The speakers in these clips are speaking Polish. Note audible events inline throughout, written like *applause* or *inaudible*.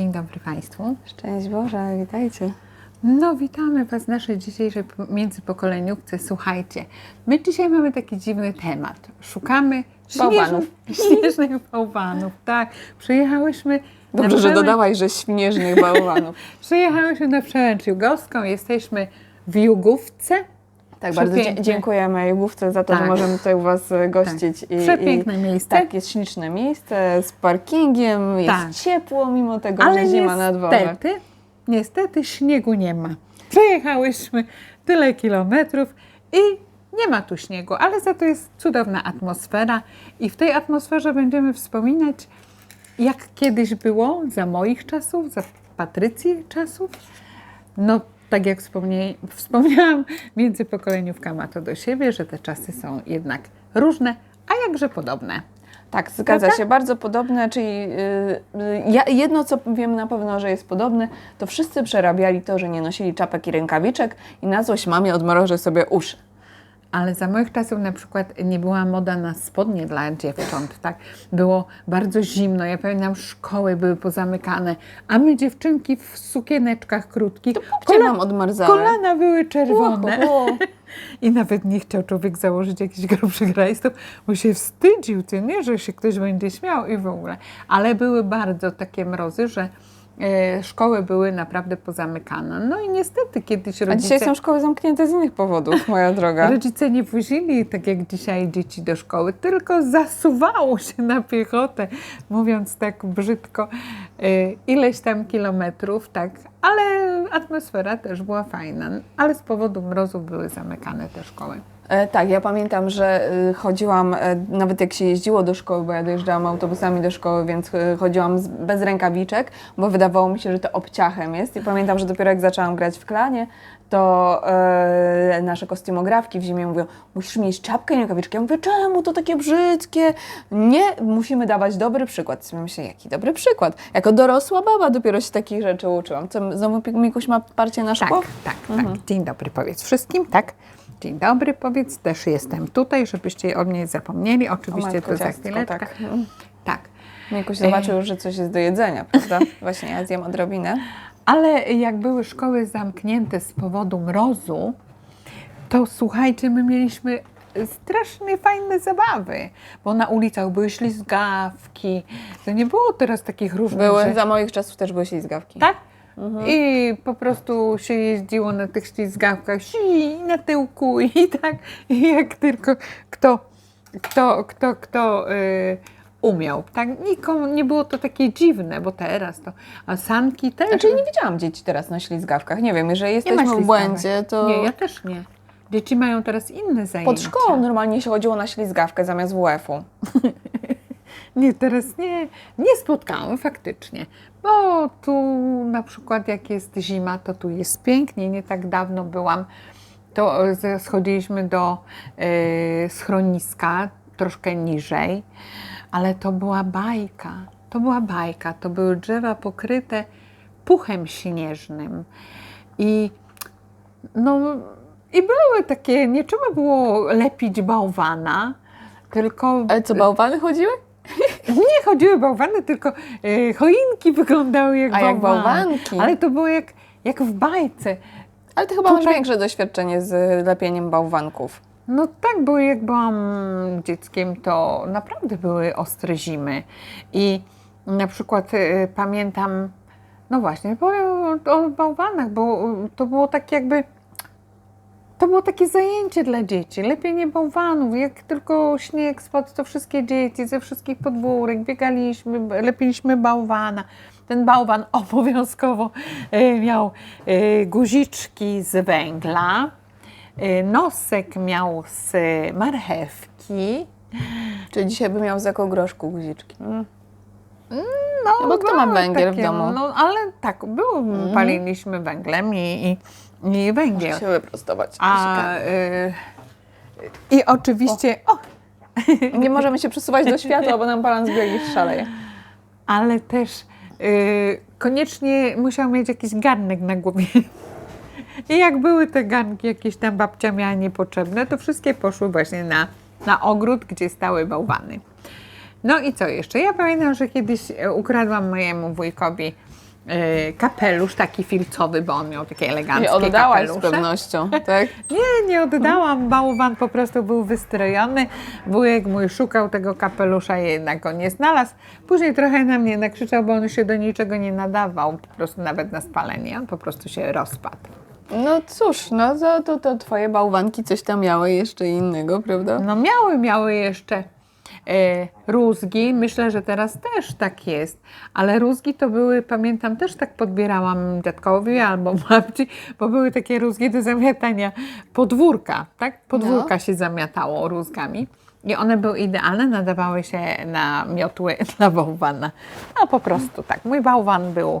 Dzień dobry Państwu. Szczęść Boże, witajcie. No, witamy Was w naszej dzisiejszej po- międzypokoleniówce. Słuchajcie, my dzisiaj mamy taki dziwny temat. Szukamy Bałwanów. śnieżnych, *laughs* bałwanów. Tak, przyjechałyśmy Dobrze, że dodałaś, że śnieżnych bałwanów. *laughs* Przyjechałyśmy na przełęcz jugowską. Jesteśmy w Jugówce. Tak, bardzo dziękujemy Jugówce za to, Tak. że możemy tutaj u Was e, gościć. I, Przepiękne i, miejsce. Tak, jest śliczne miejsce z parkingiem, jest Tak. ciepło mimo tego, Ale że zima na dworze. niestety, niestety śniegu nie ma. Przejechałyśmy tyle kilometrów i nie ma tu śniegu, ale za to jest cudowna atmosfera i w tej atmosferze będziemy wspominać, jak kiedyś było za moich czasów, za Patrycji czasów. No, tak jak wspomniałam, międzypokoleniówka ma to do siebie, że te czasy są jednak różne, a jakże podobne. Tak, zgadza się, bardzo podobne, czyli y, y, ja, jedno co wiem na pewno, że jest podobne, to wszyscy przerabiali to, że nie nosili czapek i rękawiczek i na złość mamie odmrożę sobie uszy. Ale za moich czasów na przykład nie była moda na spodnie dla dziewcząt, tak? Było bardzo zimno. Ja pamiętam, szkoły były pozamykane, a my dziewczynki w sukieneczkach krótkich. Gdzie mam odmarzały? kolana były czerwone. Ło. *laughs* I nawet nie chciał człowiek założyć jakichś grubszych rajstów, bo się wstydził, ty nie, że się ktoś będzie śmiał i w ogóle. Ale były bardzo takie mrozy, że szkoły były naprawdę pozamykane. No i niestety kiedyś A rodzice... dzisiaj są szkoły zamknięte z innych powodów, moja droga. *laughs* Rodzice nie wozili, tak jak dzisiaj, dzieci do szkoły, tylko zasuwało się na piechotę, mówiąc tak brzydko, y, ileś tam kilometrów, tak, ale atmosfera też była fajna, ale z powodu mrozu były zamykane te szkoły. E, tak, ja pamiętam, że y, chodziłam, e, nawet jak się jeździło do szkoły, bo ja dojeżdżałam autobusami do szkoły, więc chodziłam bez rękawiczek, bo wydawało mi się, że to obciachem jest. I pamiętam, że dopiero jak zaczęłam grać w klanie, to e, nasze kostiumografki w zimie mówią, musisz mieć czapkę i rękawiczki. Ja mówię, czemu to takie brzydkie? Nie, musimy dawać dobry przykład. Myślę, jaki dobry przykład? Jako dorosła baba dopiero się takich rzeczy uczyłam. Co, znowu Mikuś ma parcie na Tak, szkło? tak, tak. Dzień dobry powiedz wszystkim, tak? Dzień dobry powiedz, też jestem tutaj, żebyście o mnie zapomnieli, oczywiście matko, to za ciastko, chwileczkę. tak. tak. Mikuś zobaczył już, że coś jest do jedzenia, prawda? *laughs* Właśnie ja zjem odrobinę. Ale jak były szkoły zamknięte z powodu mrozu, to słuchajcie, my mieliśmy strasznie fajne zabawy, bo na ulicach były ślizgawki. To nie było teraz takich różnych Były, rzeczy. za moich czasów też były ślizgawki. Tak? I po prostu się jeździło na tych ślizgawkach si, na tyłku i *laughs* tak, i jak tylko kto, kto, kto, kto y, umiał. Tak? Nikomu nie było to takie dziwne, bo teraz to, a sanki też. Znaczy nie widziałam dzieci teraz na ślizgawkach. Nie wiem, jeżeli jesteśmy w błędzie, to Nie, ja też nie. Dzieci mają teraz inne zajęcia. pod szkołą normalnie się chodziło na ślizgawkę zamiast WF-u. *laughs* Nie, teraz nie, nie spotkałam faktycznie. Bo tu na przykład jak jest zima, to tu jest pięknie. Nie tak dawno byłam, to e, schodziliśmy do e, schroniska troszkę niżej, ale to była bajka. To była bajka. To były drzewa pokryte puchem śnieżnym. I no i były takie, nie trzeba było lepić bałwana, tylko Ale co, bałwany chodziły? Nie chodziły bałwany, tylko e, choinki wyglądały jak A, jak bałwanki. Ale to było jak, jak w bajce. Ale ty chyba masz Tutaj- większe doświadczenie z lepieniem bałwanków. No tak, bo jak byłam dzieckiem, to naprawdę były ostre zimy. I na przykład e, pamiętam, no właśnie, powiem o, o bałwanach, bo e, to było tak jakby. To było takie zajęcie dla dzieci, lepienie bałwanów. Jak tylko śnieg spadł, to wszystkie dzieci ze wszystkich podwórek biegaliśmy, lepiliśmy bałwana. Ten bałwan *laughs* obowiązkowo e, miał e, guziczki z węgla, e, nosek miał z marchewki. Czyli dzisiaj by miał z jaką groszku guziczki. Mm. No, bo kto ma węgiel w domu? No, ale tak, było, paliliśmy węglem i, i, i węgiel. Muszę się wyprostować. A, y, I oczywiście, o, Nie możemy się przesuwać do światła, bo nam balans biegi szaleje. ale też y, koniecznie musiał mieć jakiś garnek na głowie. I jak były te garnki, jakieś tam babcia miała niepotrzebne, to wszystkie poszły właśnie na, na ogród, gdzie stały bałwany. No i co jeszcze? Ja pamiętam, że kiedyś e, ukradłam mojemu wujkowi kapelusz taki filcowy, bo on miał takie eleganckie oddałaś z kapelusze. pewnością, *laughs* tak? Nie, nie oddałam. Bałwan po prostu był wystrojony. Wujek mój szukał tego kapelusza jednak go nie znalazł. Później trochę na mnie nakrzyczał, bo on się do niczego nie nadawał, po prostu nawet na spalenie. On po prostu się rozpadł. No cóż, no to, to, to twoje bałwanki coś tam miały jeszcze innego, prawda? No miały, miały jeszcze e, rózgi. Myślę, że teraz też tak jest. Ale rózgi to były, pamiętam, też tak podbierałam dziadkowi albo *laughs* babci, bo były takie rózgi do zamiatania podwórka, tak? Podwórka się zamiatało rózgami. I one były idealne, nadawały się na miotły *laughs* dla bałwana. No po prostu tak. Mój bałwan był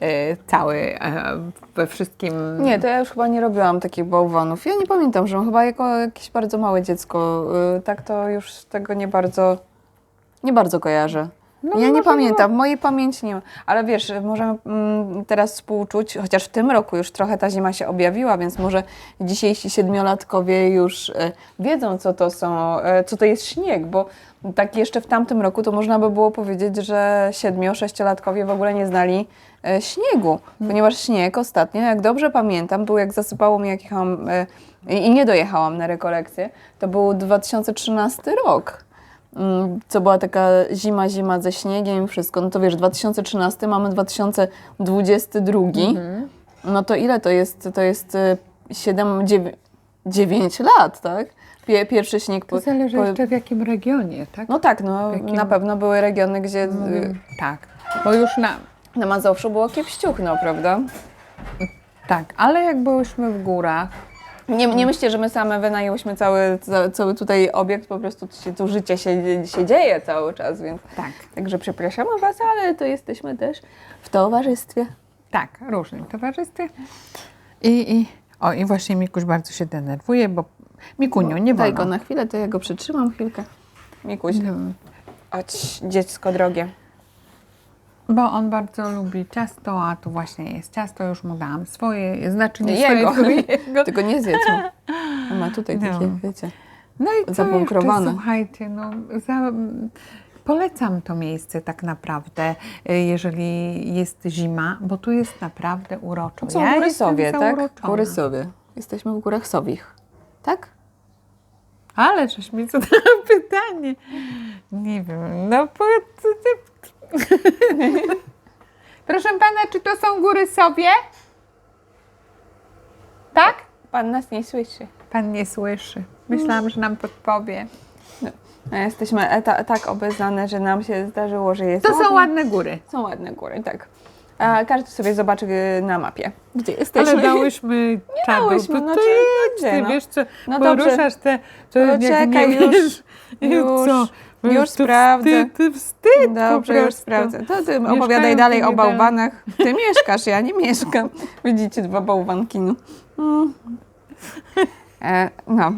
e, cały e, we wszystkim. Nie, to ja już chyba nie robiłam takich bałwanów. Ja nie pamiętam, że chyba jako jakieś bardzo małe dziecko, y, tak to już tego nie bardzo, nie bardzo kojarzę. No, ja nie pamiętam, w mojej pamięci nie ma. Ale wiesz, możemy mm, teraz współczuć, chociaż w tym roku już trochę ta zima się objawiła, więc może dzisiejsi siedmiolatkowie już e, wiedzą, co to są, e, co to jest śnieg, bo tak jeszcze w tamtym roku to można by było powiedzieć, że siedmiu, sześciolatkowie w ogóle nie znali e, śniegu, ponieważ śnieg ostatnio, jak dobrze pamiętam, był jak zasypało mnie, jak jechałam i i nie dojechałam na rekolekcję, to był 2013 rok. Co była taka zima, zima ze śniegiem i wszystko. No to wiesz, 2013, mamy 2022. No to ile to jest? To jest 7, 9, 9 lat, tak? Pie, pierwszy śnieg. To zależy jeszcze w jakim regionie, tak? No tak, no jakim- na pewno były regiony, gdzie y, Tak, bo już na, na Mazowszu było kiepściuchno, prawda? tak, ale jak byłyśmy w górach, Nie, nie myślcie, że my same wynajęłyśmy cały, ca- cały tutaj obiekt, po prostu tu, się, tu życie się, się dzieje cały czas, więc tak, także przepraszamy Was, ale to jesteśmy też w towarzystwie. tak, różnym towarzystwie. I, i, o, i właśnie Mikuś bardzo się denerwuje, bo Mikuniu, nie Daj go na chwilę, to ja go przytrzymam chwilkę. Mikuś, No, chodź, dziecko drogie. Bo on bardzo lubi ciasto, a tu właśnie jest ciasto, już mu dałam swoje, znaczy nie Jego. swoje, tylko *laughs* jego. Tylko nie zjedz mu. Ma tutaj No. takie, wiecie. No i co jeszcze, słuchajcie, no, za, polecam to miejsce tak naprawdę, y, jeżeli jest zima, bo tu jest naprawdę uroczo. Są ja góry Sowie, tak? Góry Sowie. Jesteśmy w górach Sowich. Tak? Ale żeś mi zadała *laughs* pytanie. Nie wiem, no powiedz... *laughs* Proszę pana, czy to są góry Sowie? Tak? Pan nas nie słyszy. Pan nie słyszy. Myślałam, że nam podpowie. A Jesteśmy eta, tak obeznane, że nam się zdarzyło, że jest To są ładne góry. Są ładne góry, tak. A każdy sobie zobaczy y, na mapie, gdzie jesteśmy. Ale *laughs* dałyśmy czadu. dałyśmy, no to czy- jedź, gdzie, ty, no? wiesz co, No poruszasz te, to No jak nie już, wiesz, *laughs* już, co, już to sprawdzę. Wstyd, wstyd Dobrze, już sprawdzę. To ty Mieszkają opowiadaj dalej o bałwanach. Ty mieszkasz, ja nie mieszkam. Widzicie, dwa bałwanki. No. Mm. E, no,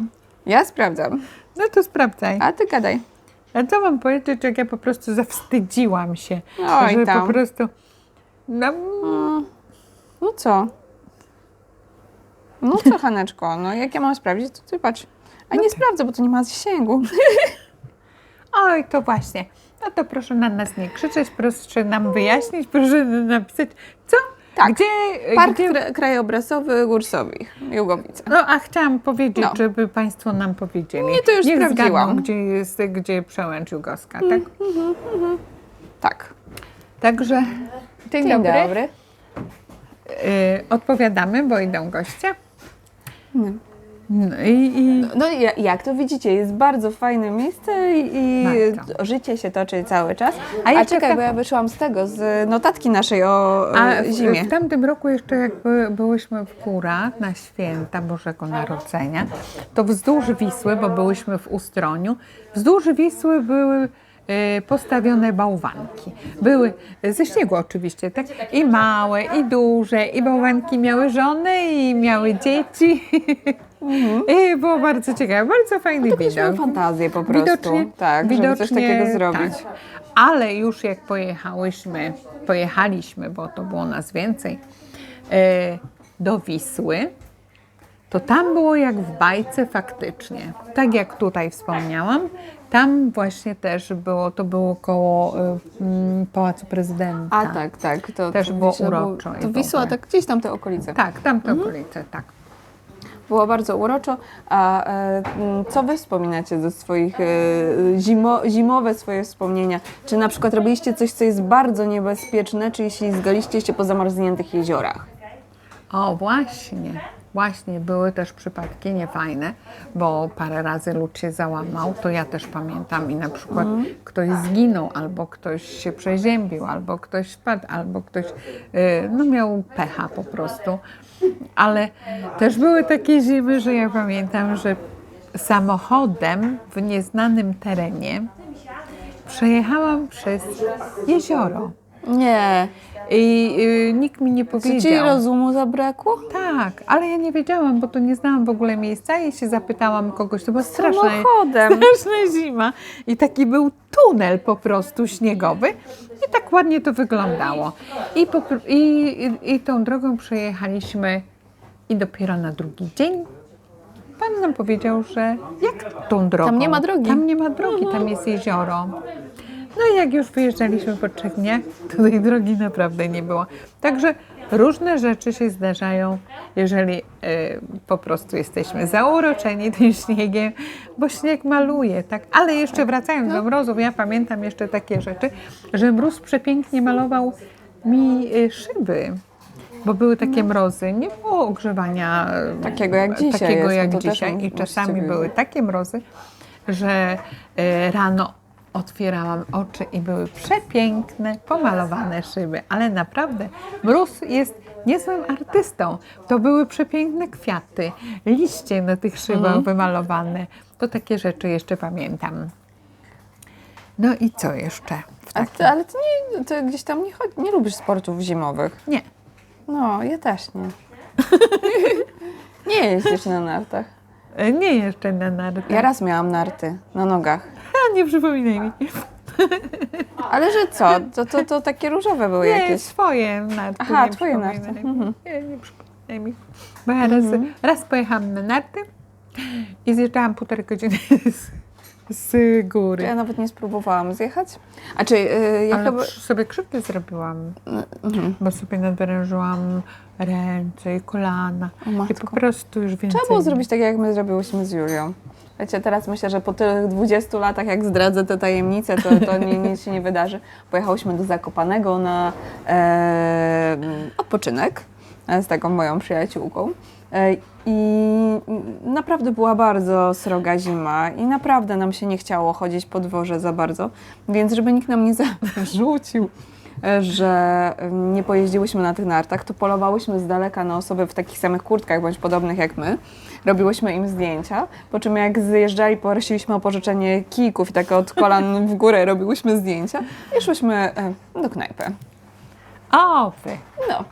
ja sprawdzam, No to sprawdzaj. a ty gadaj. A co mam powiedzieć, jak ja po prostu zawstydziłam się, Oj, że tam. po prostu... No, Mm. No co? No co, Haneczko? No jak ja mam sprawdzić, to ty patrz. A nie sprawdzę, bo to nie ma zasięgu. *laughs* oj, to właśnie. No to proszę na nas nie krzyczeć, proszę nam wyjaśnić, proszę napisać, co? Tak. Gdzie, Park gdzie kra- krajobrazowy Gór Sowich, Jugowice. No, a chciałam powiedzieć, No. żeby Państwo nam powiedzieli. Nie, to już Niech sprawdziłam. zgadną, gdzie jest, gdzie przełęcz Jugowska, tak? Tak. Także dzień, Dzień dobry. dobry. Y, odpowiadamy, bo idą goście. No. No i, i No i ja- jak to widzicie, jest bardzo fajne miejsce i, i życie się toczy cały czas. A A, jeszcze czekaj, ta- bo ja wyszłam z tego, z notatki naszej o a e, w, zimie. w tamtym roku jeszcze jak by, byłyśmy w górach na święta Bożego Narodzenia, to wzdłuż Wisły, bo byłyśmy w Ustroniu, wzdłuż Wisły były y, postawione bałwanki. Były ze śniegu oczywiście, tak? I małe, i duże, i bałwanki miały żony, i miały dzieci. *laughs* I było bardzo ciekawe, bardzo fajny To miał widok. fantazję po prostu. Widocznie, tak, żeby coś takiego zrobić. Tak. Ale już jak pojechałyśmy, pojechaliśmy, bo to było nas więcej, e, do Wisły, to tam było jak w bajce faktycznie. Tak jak tutaj wspomniałam, Tam właśnie też było, to było koło y, Pałacu Prezydenta. A tak, tak. To, Też to było uroczo To Wisła, tak gdzieś tam te okolice. Tak, tamte Mhm. okolice, tak. Było bardzo uroczo. A e, m, co wy wspominacie ze swoich e, zimo, zimowe swoje wspomnienia? Czy na przykład robiliście coś, co jest bardzo niebezpieczne, czyli ślizgaliście się po zamarzniętych jeziorach? O, właśnie. Właśnie, były też przypadki niefajne, bo parę razy lód się załamał, to ja też pamiętam i na przykład ktoś zginął, albo ktoś się przeziębił, albo ktoś spadł, albo ktoś y, no, miał pecha po prostu. Ale też były takie zimy, że ja pamiętam, że samochodem w nieznanym terenie przejechałam przez jezioro Nie. i y, nikt mi nie Czy ci powiedział. rozumu zabrakło? Tak, ale ja nie wiedziałam, bo to nie znałam w ogóle miejsca i się zapytałam kogoś, to była straszna, Samochodem. *laughs* straszna zima i taki był tunel po prostu śniegowy i tak ładnie to wyglądało. I, po, i, i, i tą drogą przejechaliśmy i dopiero na drugi dzień pan nam powiedział, że jak tą drogą? Tam nie ma drogi. Tam nie ma drogi, tam jest jezioro. No i jak już wyjeżdżaliśmy po trzech dniach, to tej drogi naprawdę nie było. Także różne rzeczy się zdarzają, jeżeli e, po prostu jesteśmy zauroczeni tym *laughs* śniegiem, bo śnieg maluje, tak? Ale jeszcze wracając do mrozów, ja pamiętam jeszcze takie rzeczy, że mróz przepięknie malował mi e, szyby. Bo były takie mrozy, nie było ogrzewania e, Takiego jak dzisiaj takiego jest, jak no też dzisiaj. I czasami były takie mrozy, że e, rano otwierałam oczy i były przepiękne, pomalowane szyby. Ale naprawdę mróz jest niezłym artystą. To były przepiękne kwiaty, liście na tych szybach Mhm. wymalowane. To takie rzeczy jeszcze pamiętam. No i co jeszcze? W A takim... ty, ale ty, nie, ty gdzieś tam nie, chodzi, nie lubisz sportów zimowych. Nie. No, ja też nie. *laughs* nie jeździsz na nartach. E, Nie jeszcze na nartach. Ja raz miałam narty na nogach. Nie przypominaj mi. Ale że co? To, to, to takie różowe były Nie, jakieś. swoje narty. Aha, nie twoje narty. Mhm. Nie, nie przypominaj mi. Bo ja raz, raz pojechałam na narty i zjeżdżałam półtorej godziny z, z góry. Ja nawet nie spróbowałam zjechać. A czy yy, ja Ale chyba... przy- sobie krzywdę zrobiłam, Mhm. bo sobie nadwyrężyłam ręce i kolana. O I matko. po prostu już więcej... Trzeba było zrobić tak, jak my zrobiłyśmy z Julią. Wiecie, teraz myślę, że po tych 20 latach, jak zdradzę te tajemnice, to, to ni- nic się nie wydarzy. Pojechałyśmy do Zakopanego na e, odpoczynek e, z taką moją przyjaciółką. E, I naprawdę była bardzo sroga zima i naprawdę nam się nie chciało chodzić po dworze za bardzo, więc żeby nikt nam nie *laughs* zarzucił, że nie pojeździłyśmy na tych nartach, to polowałyśmy z daleka na osoby w takich samych kurtkach bądź podobnych jak my. Robiłyśmy im zdjęcia, po czym jak zjeżdżali, prosiliśmy o pożyczenie kijków i tak od kolan w górę robiłyśmy zdjęcia i szłyśmy e, do knajpy. O, wy. No,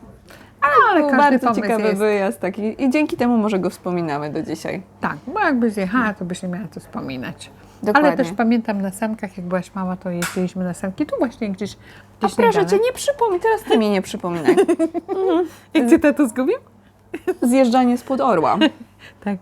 Ale był każdy bardzo ciekawy jest. wyjazd taki i dzięki temu może go wspominamy do dzisiaj. Tak, bo jakby zjechała, to byś nie miała co wspominać. Dokładnie. Ale też pamiętam na sankach, jak byłaś mała, to jeździliśmy na sanki. Tu właśnie gdzieś, A gdzieś proszę niedaleko. Cię, nie przypomnij, teraz Ty mi nie przypominaj. *laughs* Jak cię tato zgubił? Zjeżdżanie spod orła. *laughs* Tak.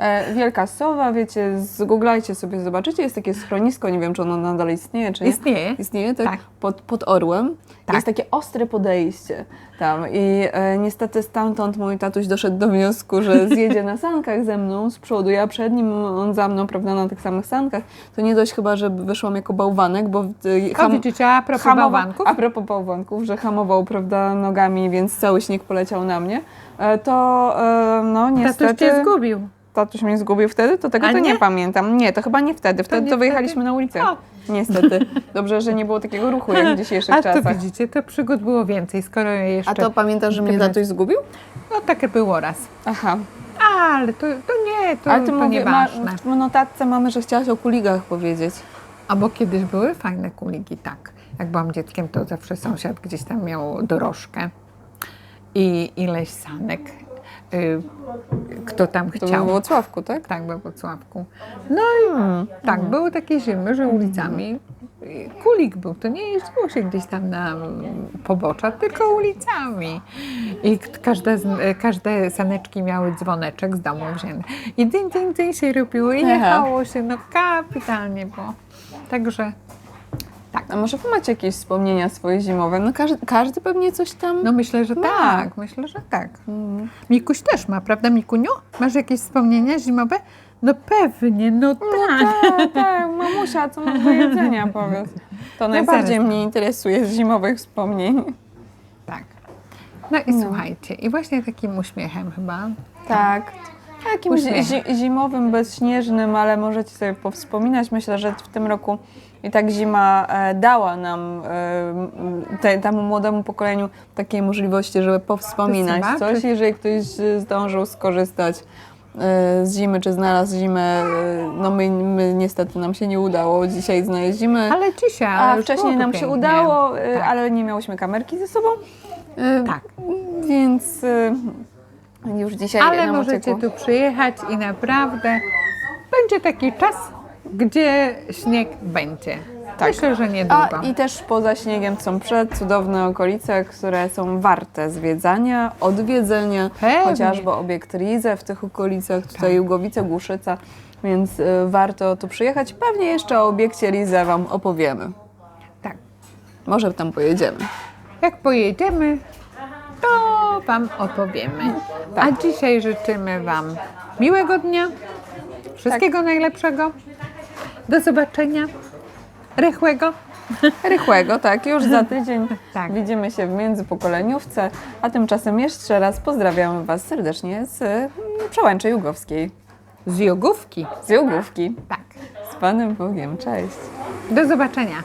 E, Wielka Sowa, wiecie, zgooglajcie sobie, zobaczycie, jest takie schronisko, nie wiem, czy ono nadal istnieje, czy nie. Istnieje. Istnieje, tak? Tak. Pod, pod orłem. Tak. Jest takie ostre podejście tam i e, niestety stamtąd mój tatuś doszedł do wniosku, że zjedzie na sankach ze mną z przodu, ja przed nim, on za mną, prawda, na tych samych sankach. To nie dość chyba, że wyszłam jako bałwanek, bo e, O, widzicie, a propos hamowa- bałwanków. A propos bałwanków, że hamował, prawda, nogami, więc cały śnieg poleciał na mnie, e, to e, no niestety... Tatuś cię zgubił. Tatuś mnie zgubił wtedy? To tego A to nie? nie? pamiętam. Nie, to chyba nie wtedy. Wtedy to, wyjechaliśmy na ulicę. O. Niestety. Dobrze, że nie było takiego ruchu jak w dzisiejszych *laughs* A to czasach. widzicie, to przygód było więcej, skoro jeszcze... A to pamiętasz, że mnie Internet. tatuś zgubił? No takie było raz. Aha. Ale to, to nie, to, Ale to mówię, ma, nieważne. w notatce mamy, że chciałaś o kuligach powiedzieć. A bo kiedyś były fajne kuligi, tak. Jak byłam dzieckiem, to zawsze sąsiad gdzieś tam miał dorożkę i ileś sanek. Y, kto tam To chciał. we Włocławku, tak? Tak, we Wrocławku. No i tak, były takie zimy, że ulicami y, kulik był, to nie jeździło się gdzieś tam na mm, pobocza, tylko ulicami. I każde, każde saneczki miały dzwoneczek z domu wzięty. I dyn, dyn, dyn się robiło i jechało się, no kapitalnie było. Także, A może wy macie jakieś wspomnienia swoje zimowe? No każdy, każdy pewnie coś tam... no myślę, że Ma. tak, myślę, że tak. Mm. Mikuś też ma, prawda Mikuniu? Masz jakieś wspomnienia zimowe? No pewnie, no tak. *laughs* Tak, tak, mamusia, co masz do jedzenia, powiedz. To najbardziej zaraz. mnie interesuje z zimowych wspomnień. Tak. No i słuchajcie, i właśnie takim uśmiechem chyba. Tak. Uśmiech. zi- zimowym, bezśnieżnym, ale możecie sobie powspominać. Myślę, że w tym roku i tak zima e, dała nam, e, te, temu młodemu pokoleniu takie możliwości, żeby powspominać coś. Jeżeli ktoś zdążył skorzystać e, z zimy, czy znalazł zimę, no my, my niestety nam się nie udało dzisiaj znaleźć zimy. Ale dzisiaj, A wcześniej nam się udało, Tak. ale nie miałyśmy kamerki ze sobą. Tak. Więc już dzisiaj Ale możecie tu przyjechać i naprawdę będzie taki czas, gdzie śnieg będzie. Tak. Myślę, że niedługo. A i też poza śniegiem są przecudowne okolice, które są warte zwiedzania, odwiedzenia, Pewnie. chociażby obiekt Rize w tych okolicach, tutaj Jugowice, Głuszyca, więc y, warto tu przyjechać. Pewnie jeszcze o obiekcie Rize Wam opowiemy. Tak. Może tam pojedziemy. Jak pojedziemy, to Wam opowiemy. Tak. A dzisiaj życzymy Wam miłego dnia, wszystkiego Tak. najlepszego. Do zobaczenia. Rychłego. Rychłego, tak, już za *laughs* tydzień Tak. widzimy się w międzypokoleniówce, a tymczasem jeszcze raz pozdrawiamy Was serdecznie z y, Przełęczy Jugowskiej, Z jogówki. z Jugówki. Tak. Z Panem Bogiem, cześć. Do zobaczenia.